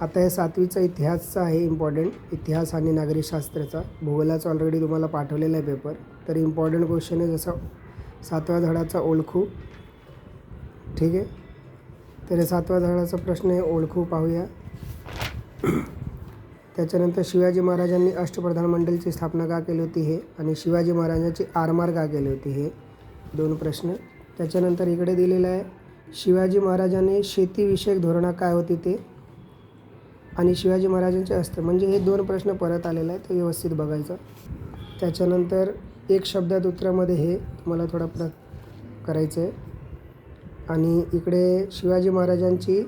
आता हे सातवीचा इतिहासचा आहे इम्पॉर्टंट इतिहास आणि नागरिकशास्त्राचा भूगोलाचा ऑलरेडी तुम्हाला पाठवलेला आहे पेपर तर इम्पॉर्टंट क्वेश्चन आहे जसं सातव्या धडाचा ओळखू. ठीक आहे? तर सातव्या धडाचा प्रश्न आहे ओळखू पाहूया. त्याच्यानंतर शिवाजी महाराजांनी अष्टप्रधान मंडळची स्थापना का केली होती हे आणि शिवाजी महाराजांची आरमार का केली होती हे? दोन प्रश्न. त्याच्यानंतर इकडे दिलेलं आहे शिवाजी महाराजांनी शेतीविषयक धोरणं काय होती ते? आणि शिवाजी महाराजांचे अस्त्र म्हणजे हे दोन प्रश्न परत आलेले आहेत ते व्यवस्थित बघायचं. त्याच्यानंतर एक शब्दात उत्तरामध्ये हे तुम्हाला थोडा प्र करायचं आहे आणि इकडे शिवाजी महाराजांची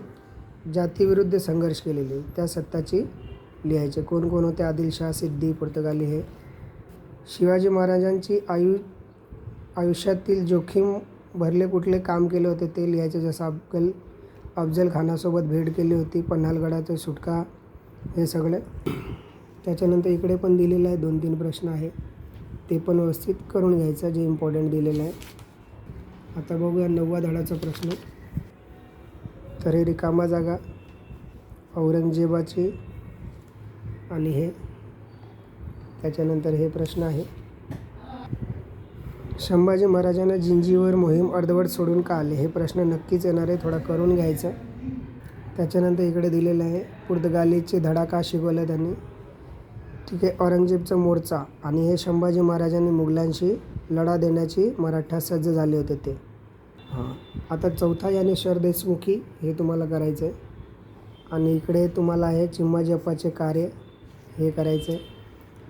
जातीविरुद्ध संघर्ष केलेली त्या सत्ताची लिहायचे. कोण कोण होते? आदिलशाह सिद्धी पुर्तगाली हे. शिवाजी महाराजांची आयु आयुष्यातील जोखीम भरले कुठले काम केले होते ते लिहायचे जसं अब्दल अफजल खानासोबत भेट केली होती. पन्हालगडाचा सुटका हे सगळं. त्याच्यानंतर इकडे पण दिलेलं आहे. दोन तीन प्रश्न आहे. ते पण व्यवस्थित करून घ्यायचं. जे इम्पॉर्टंट दिलेलं आहे. आता बघूया नववा धडाचा प्रश्न. तर हे रिकामा जागा. औरंगजेबाची आणि हे. त्याच्यानंतर हे प्रश्न आहे. संभाजी महाराजांना जिंजीवर मोहीम अर्धवट सोडून का आले? हे प्रश्न नक्कीच येणार. आहे थोडा करून घ्यायचा. त्याच्यानंतर इकडे दिलेलं आहे पुर्तगालीचे धडा का शिकवला त्यांनी. ठीक आहे औरंगजेबचा मोर्चा आणि हे संभाजी महाराजांनी मुघलांशी लढा देण्याची मराठा सज्ज झाले होते ते. हां आता चौथा याने शर देशमुखी हे तुम्हाला करायचं आहे आणि इकडे तुम्हाला आहे चिम्माजप्पाचे कार्य हे करायचं आहे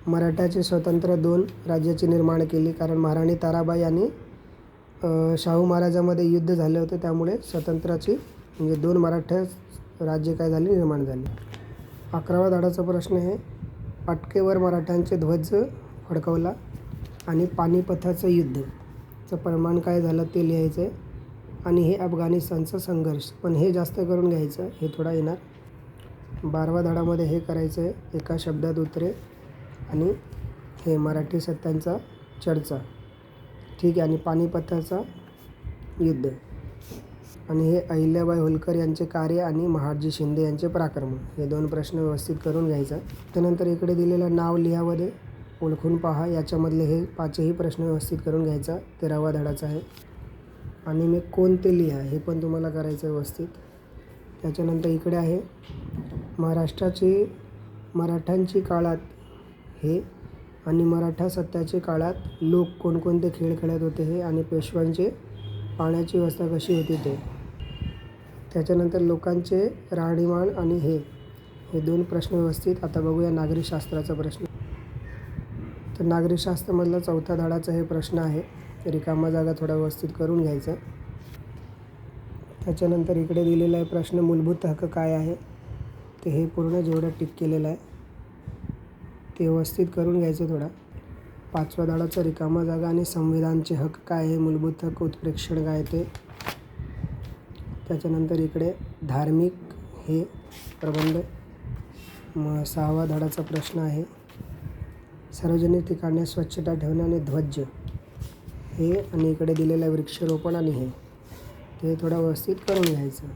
मराठाचे स्वतंत्र दोन राज्याची निर्माण केली. कारण महाराणी ताराबाई आणि शाहू महाराजामध्ये युद्ध झाले होते. त्यामुळे स्वतंत्राची म्हणजे दोन मराठा राज्य काय झाली? निर्माण झाली. अकरावा धाडाचा प्रश्न आहे पाटकेवर मराठ्यांचे ध्वज फडकवला आणि पानिपथाचं युद्धचं प्रमाण काय झालं ते लिहायचं आहे आणि हे अफगाणिस्तानचा संघर्ष. पण हे जास्त करून घ्यायचं हे थोडा येणार. बारवा धडामध्ये हे करायचं आहे एका शब्दात उतरे आणि हे मराठी सत्यांचा चर्चा. ठीक आहे आणि पानिपताचा युद्ध. आणि हे अहिल्याबाई होलकर यांचे कार्य आणि महाडजी शिंदे यांचे पराक्रम. हे दोन प्रश्न व्यवस्थित करून घ्यायचा. त्यानंतर इकडे दिलेलं नाव लिहामध्ये ओळखून पहा. याच्यामधले हे पाचही प्रश्न व्यवस्थित करून घ्यायचा. तेरावा धडाचा आहे. आणि मी कोणते लिहा हे पण तुम्हाला करायचं आहे व्यवस्थित. त्याच्यानंतर इकडे आहे. महाराष्ट्राची मराठ्यांची काळात हे आणि मराठा सत्याच्या काळात लोक कोणकोणते खेळ खेळत होते हे आणि पेशव्यांचे पाण्याची व्यवस्था कशी होती ते. त्याच्यानंतर लोकांचे राहणीमान आणि हे हे दोन प्रश्न व्यवस्थित. आता बघूया नागरिकशास्त्राचा प्रश्न. तर नागरिकशास्त्रामधला चौथा धाडाचा हे प्रश्न आहे. रिकामा जागा थोडा व्यवस्थित करून घ्यायचा. त्याच्यानंतर इकडे दिलेला आहे प्रश्न मूलभूत हक्क काय आहे? ते हे पूर्ण जेवढं टिक केलेलं आहे. ते व्यवस्थित करून घ्यायचं थोडा. पाचव्या दाडाचा रिकामा जागा आणि संविधानचे हक्क काय आहे मूलभूत हक्क उत्प्रेक्षण काय ते. त्याच्यानंतर इकडे धार्मिक हे प्रबंध. म सहावा धडाचा प्रश्न आहे. सार्वजनिक ठिकाणी स्वच्छता ठेवणे आणि ध्वज हे आणि इकडे दिलेलं आहे वृक्षारोपण आणि हे ते थोडं व्यवस्थित करून घ्यायचं.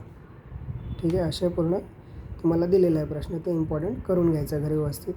ठीक आहे? असे पूर्ण तुम्हाला दिलेला आहे प्रश्न. ते इम्पॉर्टंट करून घ्यायचं घरी व्यवस्थित.